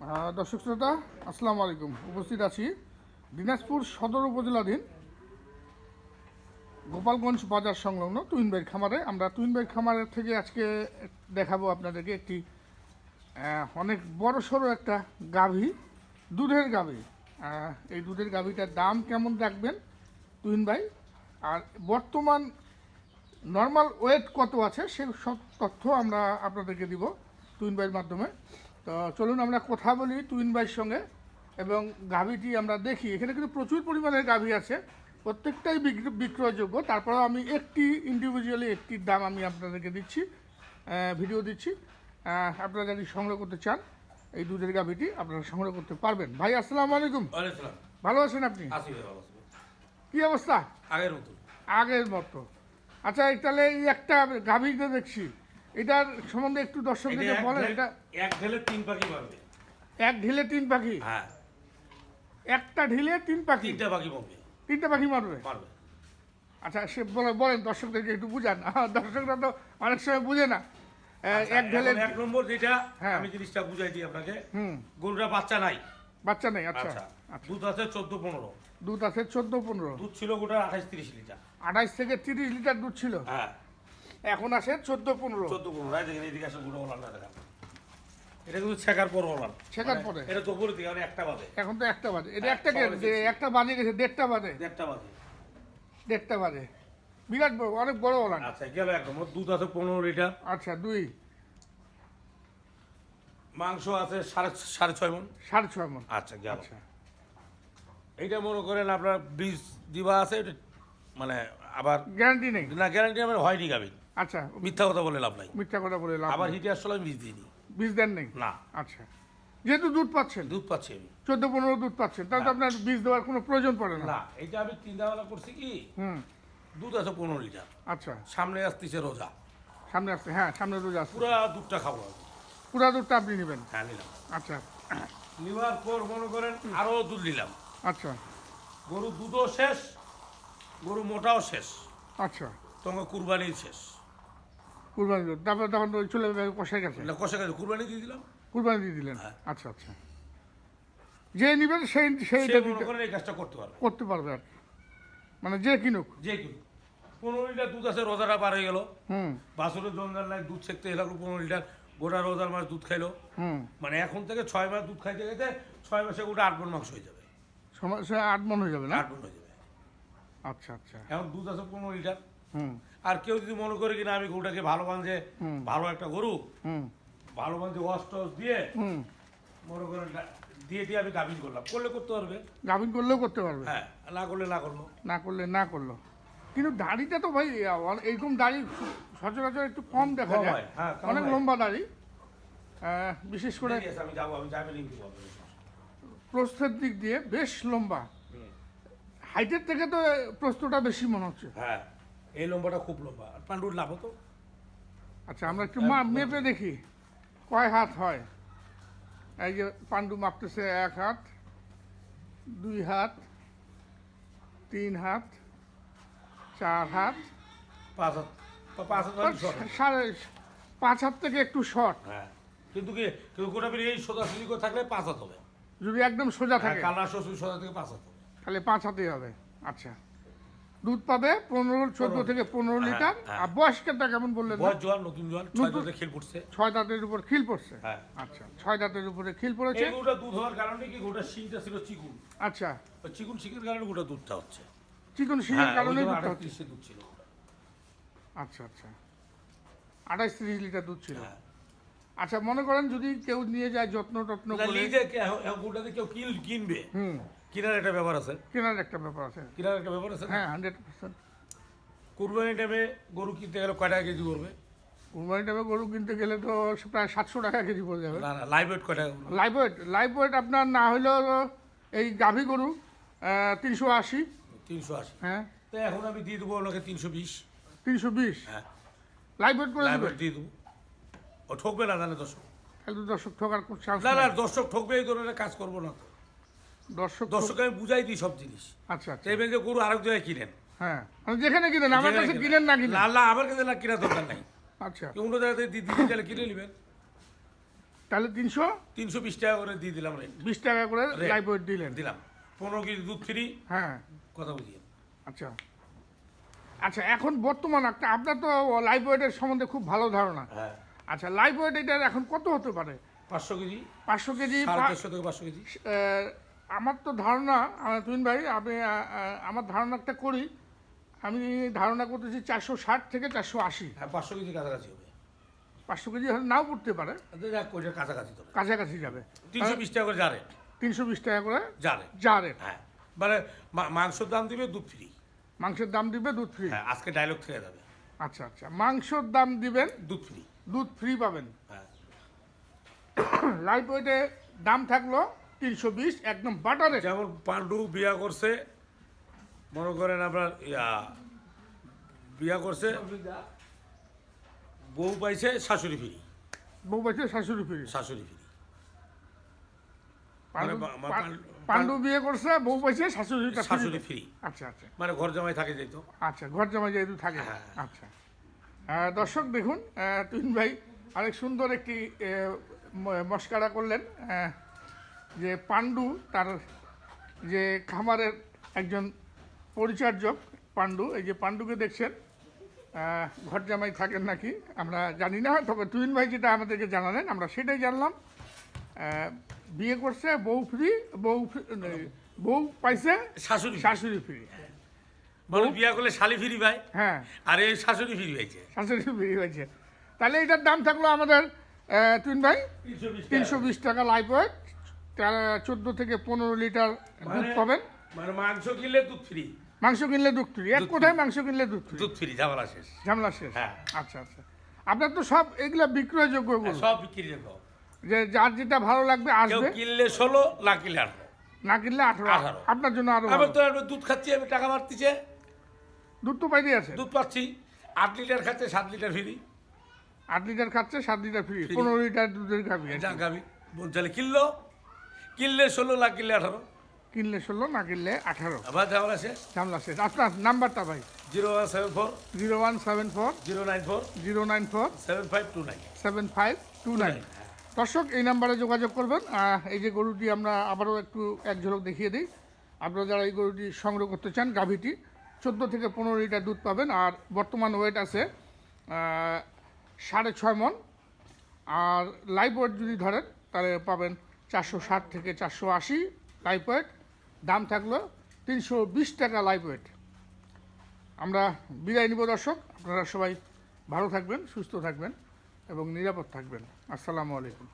দর্শক শ্রোতা, আসসালামু আলাইকুম। উপস্থিত আছি দিনাজপুর সদর উপজেলাধীন গোপালগঞ্জ বাজার সংলগ্ন তুইনবাইর খামারে। আমরা তুইনবাইর খামারের থেকে আজকে দেখাবো আপনাদেরকে একটি অনেক বড় সড়ো একটা গাভী, দুধের গাভী। এই দুধের গাভীটার দাম কেমন রাখবেন তুহিন ভাই? আর বর্তমান নর্মাল ওয়েট কত আছে সে সব তথ্য আমরা আপনাদেরকে দিব টুইন বাইয়ের মাধ্যমে। তো চলুন আমরা কথা বলি টুইন বাইয়ের সঙ্গে এবং গাভীটি আমরা দেখি। এখানে কিন্তু প্রচুর পরিমাণের গাভী আছে। প্রত্যেকটাই বিক্রি- বিক্রয়যোগ্য। তারপরেও আমি একটি ইন্ডিভিজুয়ালি একটির দাম আমি আপনাদেরকে দিচ্ছি ভিডিও দিচ্ছি। আপনারা যদি সংগ্রহ করতে চান এই দুধের গাভীটি আপনারা সংগ্রহ করতে পারবেন। ভাই আসসালামু আলাইকুম। ভালো আছেন আপনি। কি অবস্থা? আগের মতো। আগের মতো। আচ্ছা এই তাহলে এই একটা গাভীটা দেখছি। এটার সম্বন্ধে একটু দর্শকদেরকে এটা বলেন এটা এক ঢেলে তিন পাখি পারবে এক ঢিলে তিন পাখি? হ্যাঁ। একটা ঢিলে তিন পাখি? তিনটা পাখি পারবে তিনটা পাখি মারবে পারবে আচ্ছা সে বলে বলেন দর্শকদেরকে একটু বুঝান। দর্শকরা তো অনেক সময় বুঝে না। এক ঢেলে এক নম্বর যেটা হ্যাঁ। আমি জিনিসটা বুঝাই দিই আপনাকে। হুম। গরুটা বাচ্চা নাই। বাচ্চা নাই আচ্ছা। আচ্ছা। আচ্ছা। দুধ আছে চোদ্দ পনেরো। দুধ আছে চোদ্দ পনেরো। দুধ ছিল গোটা আঠাইশ তিরিশ লিটার। আঠাইশ থেকে তিরিশ লিটার দুধ ছিল? হ্যাঁ। এখন আসে চোদ্দ পনেরো। চোদ্দ পনেরো রায় দেখেন এদিকে আসে গোটা ওলান দেখা এটা কিন্তু ছেকার পর ওলান ছেকার পরে? এটা দিকে মানে একটা বাজে এখন তো একটা বাজে এটা হ্যাঁ, একটা একটা বাজে গেছে দেড়টা বাজে দেড়টা বাজে দেড়টা বাজে বিরাট বড় অনেক বড় আচ্ছা গেল একদম দুধ আছে পনেরো লিটার। আচ্ছা দুই। মাংস আছে সাড়ে সাড়ে ছয় মন সাড়ে ছয় মন আচ্ছা গেল। আচ্ছা। এইটা মনে করেন আপনার বীজ দিবা আছে এটা মানে আবার গ্যারান্টি নেই। না গ্যারান্টি আমার হয়নি গাবি আচ্ছা মিথ্যা কথা বলে লাভ নাই। মিথ্যা কথা বলে লাভ আবার। হিটে আসলে আমি বীজ দিইনি। বীজ দেন নেই? না। আচ্ছা। যেহেতু দুধ পাচ্ছেন। দুধ পাচ্ছি আমি। চোদ্দ পনেরো দুধ পাচ্ছেন তাহলে তো। আপনার বীজ দেওয়ার কোনো প্রয়োজন পড়ে না। না এইটা আমি চিন্তাভাবনা করছি কি? হুম। দুধ আছে পনেরো লিটার। আচ্ছা। সামনে আসতেছে রোজা। সামনে আসছে হ্যাঁ সামনে রোজ আসছে পুরা দুধটা খাব পুরা দুধটা আপনি নেবেন? হ্যাঁ নিলাম। আচ্ছা। নেওয়ার পর মনে করেন আরও দুধ নিলাম। আচ্ছা। গরু দুধও শেষ গরু মোটাও শেষ। আচ্ছা। তোমাকে কুরবানি শেষ। কুরবানি দুধ তারপর তখন তো চলে যাবে কষাই গেছে। না কষে গেছে। কুরবানি দিয়ে দিলাম? কুরবানি দিয়ে দিলেন। হ্যাঁ। আচ্ছা আচ্ছা। যে নেবেন সেই সে মনে দিতে করেন এই কাজটা করতে পারবে। করতে পারবে আর কি। মানে যে কিনুক। যে কি পনেরো লিটার দুধ আছে রোজাটা পার হয়ে গেল। হুম। বাসুরের জঞ্জাল নাই দুধ ছেঁকতে এলাম পনেরো লিটার। গোটা রোজার মাস দুধ খাইলো। হুম। মানে এখন থেকে ছয় মাস দুধ খাইতে গেতে ছয় মাসে গোটা আট মন মাংস হয়ে যাবে। সময় সে আট মন হয়ে যাবে না? আট মন হয়ে যাবে। আচ্ছা আচ্ছা। এখন দুধ আছে পনেরো লিটার। হুম। আর কেউ যদি মনে করে কিনা আমি গরুটাকে ভালো বাঁধে। ভালো একটা গরু হুম। ভালো বাঁধে ওয়াশ টস দিয়ে মনে করে দিয়ে দিয়ে আমি গাভিন করলাম। করলে করতে পারবে। গাভিন করলেও করতে পারবে। হ্যাঁ না করলে না করল। না করলে না করল। কিন্তু দাড়িটা তো ভাই এইরকম দাড়ি সচরাচর একটু কম দেখা যায়। হয়, অনেক লম্বা দাড়ি। বিশেষ করে। প্রস্থের দিক দিয়ে বেশ লম্বা। হাইটের থেকে তো প্রস্থটা বেশি মনে হচ্ছে। হ্যাঁ। এই লম্বাটা খুব লম্বা। আর পান্ডুর লাভ হতো? আচ্ছা আমরা একটু মেপে দেখি। কয় হাত হয়? এই যে পাণ্ডু মাপতেছে এক হাত দুই হাত তিন হাত চার হাত। পাঁচ হাত। পাঁচ হাত মানে সাড়ে পাঁচ হাত থেকে একটু শর্ট। হ্যাঁ। কিন্তু কি গোটা বেরিয়ে এই সোজাসুজি করে থাকলে পাঁচ হাত হবে। যদি একদম সোজা থাকে। কালার সোজা থেকে পাঁচ হাত হবে। তাহলে পাঁচ হাতেই হবে। আচ্ছা। দুধ পাবে পনেরো চোদ্দ থেকে পনেরো হ্যাঁ, লিটার। হ্যাঁ। আর বয়স্কেরটা কেমন বললেন জোয়ান নতুন জোয়ান ছয় নতুন- দাঁতে খেল পড়ছে। ছয় দাঁতের উপর খিল পড়ছে? হ্যাঁ। আচ্ছা ছয় দাঁতের উপরে খিল পড়েছে? গরুটা দুধ হওয়ার কারণে কি শিংটা ছিল চিকুন? আচ্ছা। চিকুন শিখের কারণে গোটা দুধটা হচ্ছে। চিকন কারণে দুধটা হচ্ছে। দুধ ছিল আচ্ছা আচ্ছা। আঠাইশ তিরিশ লিটার দুধ ছিল। আচ্ছা মনে করেন যদি কেউ নিয়ে যায় যত্ন টত্ন করে এখন গরুটাতে কেউ কিন কিনবে? হুম। কেনার একটা ব্যাপার আছে। কেনার একটা ব্যাপার আছে। কেনার একটা ব্যাপার আছে হ্যাঁ হান্ড্রেড পার্সেন্ট কুরবানি টাইমে গরু কিনতে গেলে কয় টাকা কেজি পড়বে? কুরবানি টাইমে গরু কিনতে গেলে তো প্রায় সাতশো টাকা কেজি পড়ে যাবে। না না লাইভ ওয়েট কয় টাকা লাইভ ওয়েট লাইভ ওয়েট আপনার না হলেও এই গাভী গরু তিনশো আশি। তিনশো আশি। হ্যাঁ। তো এখন আমি দিয়ে দেবো ওনাকে তিনশো বিশ। তিনশো বিশ। হ্যাঁ। লাইভ ওয়েট করে লাইভ ওয়েট দিয়ে দেবো। ও ঠকবে না জানে দর্শক। একটু দর্শক ঠকার চান্স না না দর্শক ঠকবে এই ধরনের কাজ করব না তো। দর্শক দর্শককে আমি বুঝাই দিই সব জিনিস। আচ্ছা আচ্ছা। চাইবেন যে গরু আরেক জায়গায় কিনেন। হ্যাঁ মানে যেখানে কিনেন আমার কাছে কিনেন। না কিনেন। না আমার কাছে না কিনা দরকার নাই। আচ্ছা। অন্য জায়গাতে দিদি গেলে কিনে নেবেন। তাহলে তিনশো? তিনশো বিশ টাকা করে দিয়ে দিলাম রেট বিশ টাকা করে ওয়েট দিলেন। দিলাম। পনেরো কেজি দুধ ফ্রি হ্যাঁ। কথা বুঝিয়ে। আচ্ছা। আচ্ছা এখন বর্তমান একটা আপনার তো লাইভ ওয়েটের সম্বন্ধে খুব ভালো ধারণা। হ্যাঁ। আচ্ছা লাইভ ওয়েট এটার এখন কত হতে পারে? পাঁচশো কেজি। পাঁচশো কেজি চারশো থেকে পাঁচশো কেজি। আমার তো ধারণা তুমিন ভাই আমি আমার ধারণা একটা করি। আমি ধারণা করতেছি চারশো ষাট থেকে চারশো আশি। হ্যাঁ পাঁচশো কেজি কাছাকাছি হবে। পাঁচশো কেজি নাও পড়তে পারে। যাক কাছাকাছি তো। কাছাকাছি যাবে। তিনশো বিশ টাকা করে যা রেট তিনশো বিশ টাকা করে যা রেট যা রেট হ্যাঁ মানে মাংসের দাম দিবে দুধ ফ্রি মাংসের দাম দিবে দুধ ফ্রি হ্যাঁ আজকে ডায়লগ থেকে যাবে। আচ্ছা আচ্ছা মাংসর দাম দিবেন দুধ ফ্রি দুধ ফ্রি পাবেন। হ্যাঁ। লাইট ওয়েটে দাম থাকল তিনশো বিশ একদম বাটারে যেমন পাণ্ডু বিয়া করছে মনে করেন আপনার ইয়া বিয়া করছে বউ পাইছে শাশুড়ি ফিরি। বউ পাইছে শাশুড়ি ফ্রি। শাশুড়ি ফিরি। পাণ্ডু মানে পাণ্ডু- বিয়ে করছে বউ পাইছে শাশুড়িটা শাশুড়ি পাইছে। ফ্রি। আচ্ছা আচ্ছা। মানে ঘর জামাই থাকে যেত আচ্ছা ঘর জামাই যেহেতু থাকে। হ্যাঁ। আচ্ছা। দর্শক দেখুন তুহিন ভাই অনেক সুন্দর একটি মস্কারা করলেন যে পাণ্ডু তার যে খামারের একজন পরিচার্যক পাণ্ডু এই যে পাণ্ডুকে দেখছেন ঘর জামাই থাকেন নাকি আমরা জানি না তবে তুহিন ভাই যেটা আমাদেরকে জানালেন আমরা সেটাই জানলাম। বিয়ে করছে বউ ফ্রি বউ ফ্রি- বউ পাইছে শাশুড়ি শাশুড়ি ফ্রি। মানে বিয়া করলে শালি ফিরি ভাই। হ্যাঁ। আর এই শাশুড়ি ফিরি পাইছে শাশুড়ি ফ্রি হয়েছে। তাহলে এটার দাম থাকল আমাদের আহ, ভাই? তিনশো বিশ টাকা। লাইফ ওয়েট চোদ্দ থেকে পনেরো লিটার দুধ মানে- পাবেন। মানে মাংস কিনলে দুধ ফ্রি। মাংস কিনলে দুধ ফ্রি। এক কোথায় মাংস কিনলে দুধ ফ্রি? দুধ ফ্রি ঝামেলা শেষ। ঝামেলা শেষ? হ্যাঁ। আচ্ছা আচ্ছা। আপনার তো সব এগুলা বিক্রয়যোগ্য হ্যাঁ, সব বিক্রি রেখো যে যার যেটা ভালো লাগবে আসবে। কিনলে ষোলো না কিনলে আঠারো। না কিনলে আঠারো। আপনার জন্য আরও তো দুধ খাচ্ছি আমি টাকা মারতেছে দুধ তো পাইতে আছে। দুধ পাচ্ছি আট লিটার খাচ্ছে সাত লিটার ফ্রি। আট লিটার খাচ্ছে সাত লিটার ফ্রি পনেরো লিটার দুধের গাভি আছে। যা গাবি বলছে কিনলো? কিনলে ষোলো না কিনলে আঠারো? কিনলে ষোলো না কিনলে আঠারো। আবার ঝামেলা শেষ? ঝামেলা শেষ। আপনার নাম্বারটা ভাই। Zero one seven four. Zero one seven four. Zero nine four. Zero nine four. Seven five two nine. Seven five two nine. দর্শক এই নাম্বারে যোগাযোগ করবেন। এই যে গরুটি আমরা আবারও একটু এক ঝলক দেখিয়ে দিই। আপনারা যারা এই গরুটি সংগ্রহ করতে চান গাভীটি চোদ্দ থেকে পনেরো লিটার দুধ পাবেন, আর বর্তমান ওয়েট আছে সাড়ে ছয় মন। আর লাইভ ওয়েট যদি ধরেন, তাহলে পাবেন চারশো ষাট থেকে চারশো আশি লাইভ ওয়েট দাম থাকল তিনশো বিশ টাকা লাইভ ওয়েট আমরা বিদায় নিব দর্শক, আপনারা সবাই ভালো থাকবেন, সুস্থ থাকবেন এবং নিরাপদ থাকবেন। আসসালামু আলাইকুম।